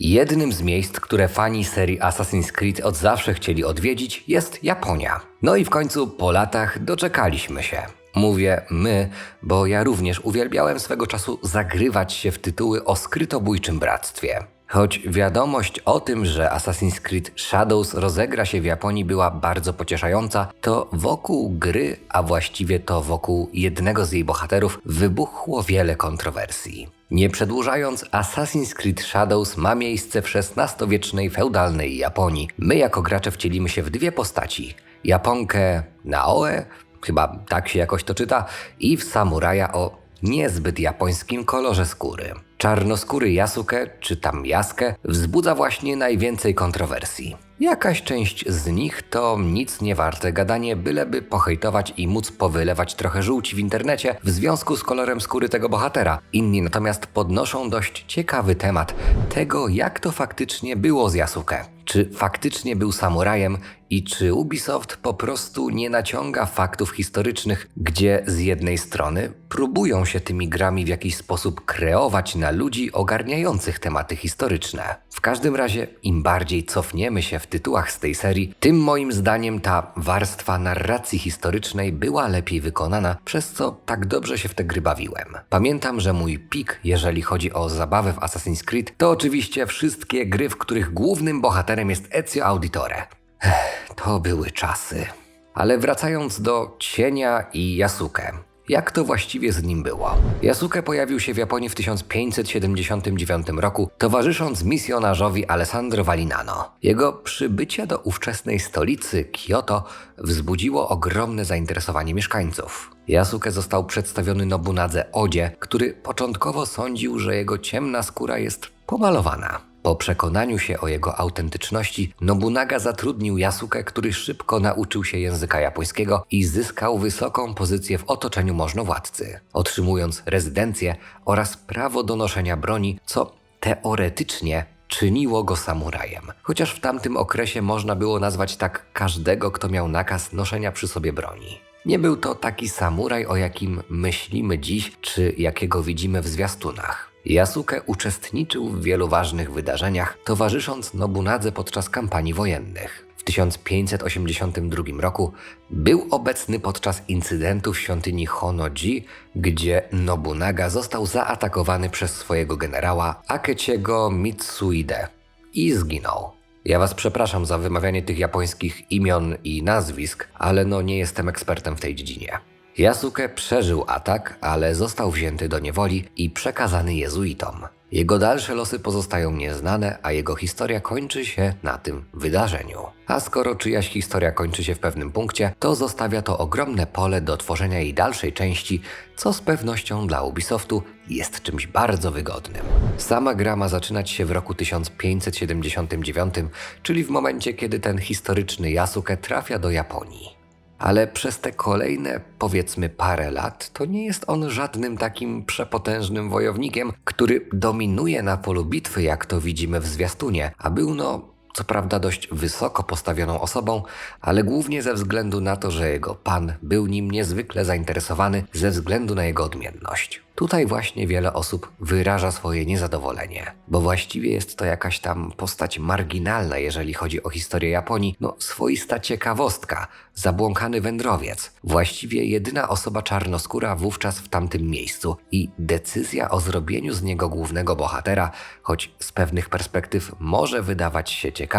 Jednym z miejsc, które fani serii Assassin's Creed od zawsze chcieli odwiedzić, jest Japonia. No i w końcu po latach doczekaliśmy się. Mówię my, bo ja również uwielbiałem swego czasu zagrywać się w tytuły o skrytobójczym bractwie. Choć wiadomość o tym, że Assassin's Creed Shadows rozegra się w Japonii była bardzo pocieszająca, to wokół gry, a właściwie to wokół jednego z jej bohaterów, wybuchło wiele kontrowersji. Nie przedłużając, Assassin's Creed Shadows ma miejsce w XVI-wiecznej feudalnej Japonii. My jako gracze wcielimy się w dwie postaci. Japonkę Naoe, chyba tak się jakoś to czyta, i w samuraja o niezbyt japońskim kolorze skóry. Czarnoskóry Yasuke, czy tam Jaskę, wzbudza właśnie najwięcej kontrowersji. Jakaś część z nich to nic nie warte gadanie, byleby pohejtować i móc powylewać trochę żółci w internecie w związku z kolorem skóry tego bohatera. Inni natomiast podnoszą dość ciekawy temat tego, jak to faktycznie było z Yasuke. Czy faktycznie był samurajem i czy Ubisoft po prostu nie naciąga faktów historycznych, gdzie z jednej strony próbują się tymi grami w jakiś sposób kreować na ludzi ogarniających tematy historyczne. W każdym razie, im bardziej cofniemy się w tytułach z tej serii, tym moim zdaniem ta warstwa narracji historycznej była lepiej wykonana, przez co tak dobrze się w te gry bawiłem. Pamiętam, że mój pik, jeżeli chodzi o zabawę w Assassin's Creed, to oczywiście wszystkie gry, w których głównym bohaterem jest Ezio Auditore. Ech, to były czasy. Ale wracając do Cienia i Yasuke. Jak to właściwie z nim było? Yasuke pojawił się w Japonii w 1579 roku, towarzysząc misjonarzowi Alessandro Valinano. Jego przybycie do ówczesnej stolicy Kyoto wzbudziło ogromne zainteresowanie mieszkańców. Yasuke został przedstawiony Nobunadze Odzie, który początkowo sądził, że jego ciemna skóra jest pomalowana. Po przekonaniu się o jego autentyczności, Nobunaga zatrudnił Yasuke, który szybko nauczył się języka japońskiego i zyskał wysoką pozycję w otoczeniu możnowładcy, otrzymując rezydencję oraz prawo do noszenia broni, co teoretycznie czyniło go samurajem. Chociaż w tamtym okresie można było nazwać tak każdego, kto miał nakaz noszenia przy sobie broni. Nie był to taki samuraj, o jakim myślimy dziś, czy jakiego widzimy w zwiastunach. Yasuke uczestniczył w wielu ważnych wydarzeniach, towarzysząc Nobunadze podczas kampanii wojennych. W 1582 roku był obecny podczas incydentu w świątyni Honoji, gdzie Nobunaga został zaatakowany przez swojego generała Akeciego Mitsuide i zginął. Ja was przepraszam za wymawianie tych japońskich imion i nazwisk, ale no nie jestem ekspertem w tej dziedzinie. Yasuke przeżył atak, ale został wzięty do niewoli i przekazany jezuitom. Jego dalsze losy pozostają nieznane, a jego historia kończy się na tym wydarzeniu. A skoro czyjaś historia kończy się w pewnym punkcie, to zostawia to ogromne pole do tworzenia jej dalszej części, co z pewnością dla Ubisoftu jest czymś bardzo wygodnym. Sama gra ma zaczynać się w roku 1579, czyli w momencie, kiedy ten historyczny Yasuke trafia do Japonii. Ale przez te kolejne, powiedzmy, parę lat, to nie jest on żadnym takim przepotężnym wojownikiem, który dominuje na polu bitwy, jak to widzimy w zwiastunie, a był no. Co prawda dość wysoko postawioną osobą, ale głównie ze względu na to, że jego pan był nim niezwykle zainteresowany ze względu na jego odmienność. Tutaj właśnie wiele osób wyraża swoje niezadowolenie, bo właściwie jest to jakaś tam postać marginalna, jeżeli chodzi o historię Japonii, no swoista ciekawostka, zabłąkany wędrowiec, właściwie jedyna osoba czarnoskóra wówczas w tamtym miejscu i decyzja o zrobieniu z niego głównego bohatera, choć z pewnych perspektyw może wydawać się ciekawa,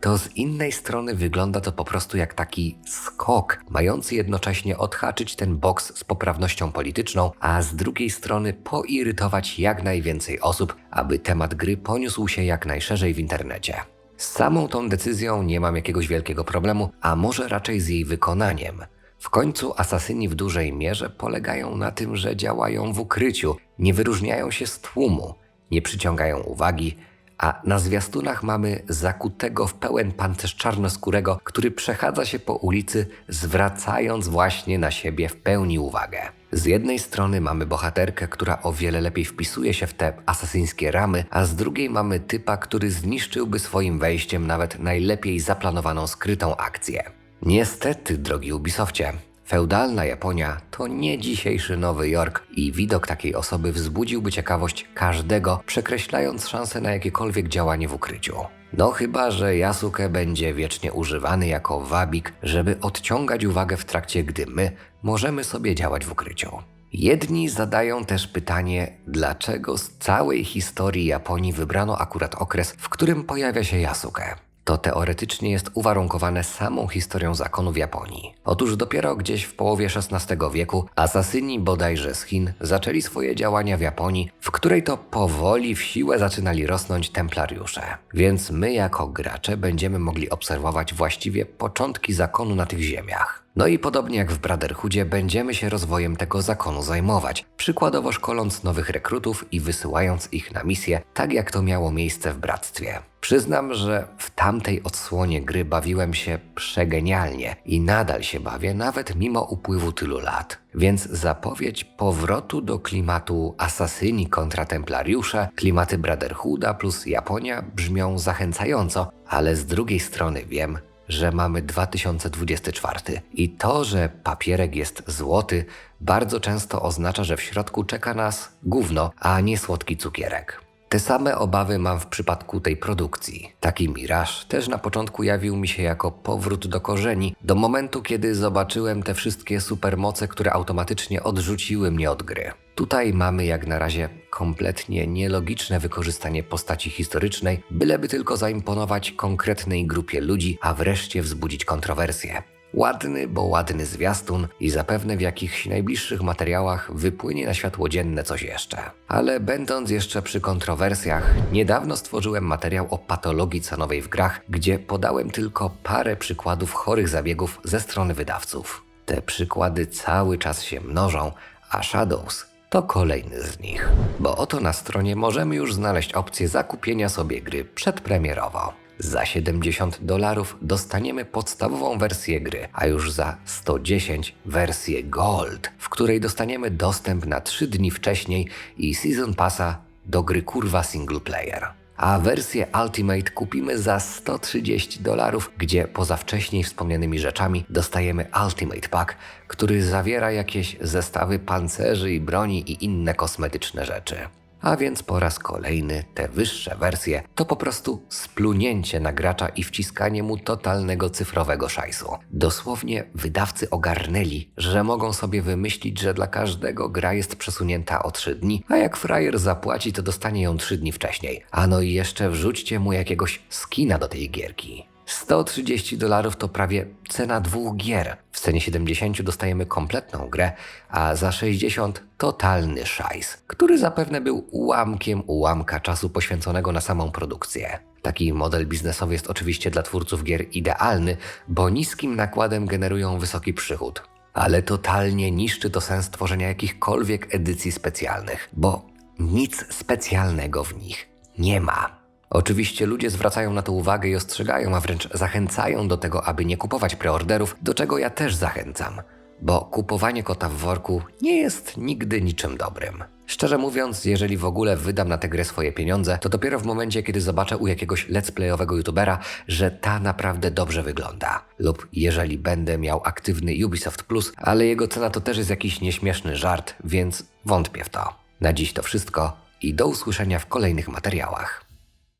to z innej strony wygląda to po prostu jak taki skok, mający jednocześnie odhaczyć ten boks z poprawnością polityczną, a z drugiej strony poirytować jak najwięcej osób, aby temat gry poniósł się jak najszerzej w internecie. Z samą tą decyzją nie mam jakiegoś wielkiego problemu, a może raczej z jej wykonaniem. W końcu asasyni w dużej mierze polegają na tym, że działają w ukryciu, nie wyróżniają się z tłumu, nie przyciągają uwagi, a na zwiastunach mamy zakutego w pełen pancerz czarnoskórego, który przechadza się po ulicy, zwracając właśnie na siebie w pełni uwagę. Z jednej strony mamy bohaterkę, która o wiele lepiej wpisuje się w te asasyńskie ramy, a z drugiej mamy typa, który zniszczyłby swoim wejściem nawet najlepiej zaplanowaną skrytą akcję. Niestety, drogi Ubisoftie, Feudalna Japonia to nie dzisiejszy Nowy Jork i widok takiej osoby wzbudziłby ciekawość każdego, przekreślając szanse na jakiekolwiek działanie w ukryciu. No chyba, że Yasuke będzie wiecznie używany jako wabik, żeby odciągać uwagę w trakcie, gdy my możemy sobie działać w ukryciu. Jedni zadają też pytanie, dlaczego z całej historii Japonii wybrano akurat okres, w którym pojawia się Yasuke. To teoretycznie jest uwarunkowane samą historią zakonów Japonii. Otóż dopiero gdzieś w połowie XVI wieku asasyni bodajże z Chin zaczęli swoje działania w Japonii, w której to powoli w siłę zaczynali rosnąć templariusze. Więc my jako gracze będziemy mogli obserwować właściwie początki zakonu na tych ziemiach. No i podobnie jak w Brotherhoodzie będziemy się rozwojem tego zakonu zajmować, przykładowo szkoląc nowych rekrutów i wysyłając ich na misje, tak jak to miało miejsce w Bractwie. Przyznam, że w tamtej odsłonie gry bawiłem się przegenialnie i nadal się bawię, nawet mimo upływu tylu lat. Więc zapowiedź powrotu do klimatu asasyni kontra templariusze, klimaty Brotherhooda plus Japonia brzmią zachęcająco, ale z drugiej strony wiem, że mamy 2024 i to, że papierek jest złoty, bardzo często oznacza, że w środku czeka nas gówno, a nie słodki cukierek. Te same obawy mam w przypadku tej produkcji. Taki miraż też na początku jawił mi się jako powrót do korzeni, do momentu, kiedy zobaczyłem te wszystkie supermoce, które automatycznie odrzuciły mnie od gry. Tutaj mamy jak na razie kompletnie nielogiczne wykorzystanie postaci historycznej, byleby tylko zaimponować konkretnej grupie ludzi, a wreszcie wzbudzić kontrowersje. Ładny, bo ładny zwiastun i zapewne w jakichś najbliższych materiałach wypłynie na światło dzienne coś jeszcze. Ale będąc jeszcze przy kontrowersjach, niedawno stworzyłem materiał o patologii cenowej w grach, gdzie podałem tylko parę przykładów chorych zabiegów ze strony wydawców. Te przykłady cały czas się mnożą, a Shadows to kolejny z nich. Bo oto na stronie możemy już znaleźć opcję zakupienia sobie gry przedpremierowo. Za 70 dolarów dostaniemy podstawową wersję gry, a już za 110 wersję Gold, w której dostaniemy dostęp na 3 dni wcześniej i Season Passa do gry kurwa single player. A wersję Ultimate kupimy za 130 dolarów, gdzie poza wcześniej wspomnianymi rzeczami dostajemy Ultimate Pack, który zawiera jakieś zestawy pancerzy i broni i inne kosmetyczne rzeczy. A więc po raz kolejny te wyższe wersje to po prostu splunięcie na gracza i wciskanie mu totalnego cyfrowego szajsu. Dosłownie wydawcy ogarnęli, że mogą sobie wymyślić, że dla każdego gra jest przesunięta o 3 dni, a jak frajer zapłaci, to dostanie ją 3 dni wcześniej. A no i jeszcze wrzućcie mu jakiegoś skina do tej gierki. 130 dolarów to prawie cena dwóch gier. W cenie 70 dostajemy kompletną grę, a za 60 totalny szajs, który zapewne był ułamkiem ułamka czasu poświęconego na samą produkcję. Taki model biznesowy jest oczywiście dla twórców gier idealny, bo niskim nakładem generują wysoki przychód. Ale totalnie niszczy to sens tworzenia jakichkolwiek edycji specjalnych, bo nic specjalnego w nich nie ma. Oczywiście ludzie zwracają na to uwagę i ostrzegają, a wręcz zachęcają do tego, aby nie kupować preorderów, do czego ja też zachęcam, bo kupowanie kota w worku nie jest nigdy niczym dobrym. Szczerze mówiąc, jeżeli w ogóle wydam na tę grę swoje pieniądze, to dopiero w momencie, kiedy zobaczę u jakiegoś let's playowego youtubera, że ta naprawdę dobrze wygląda. Lub jeżeli będę miał aktywny Ubisoft Plus, ale jego cena to też jest jakiś nieśmieszny żart, więc wątpię w to. Na dziś to wszystko i do usłyszenia w kolejnych materiałach.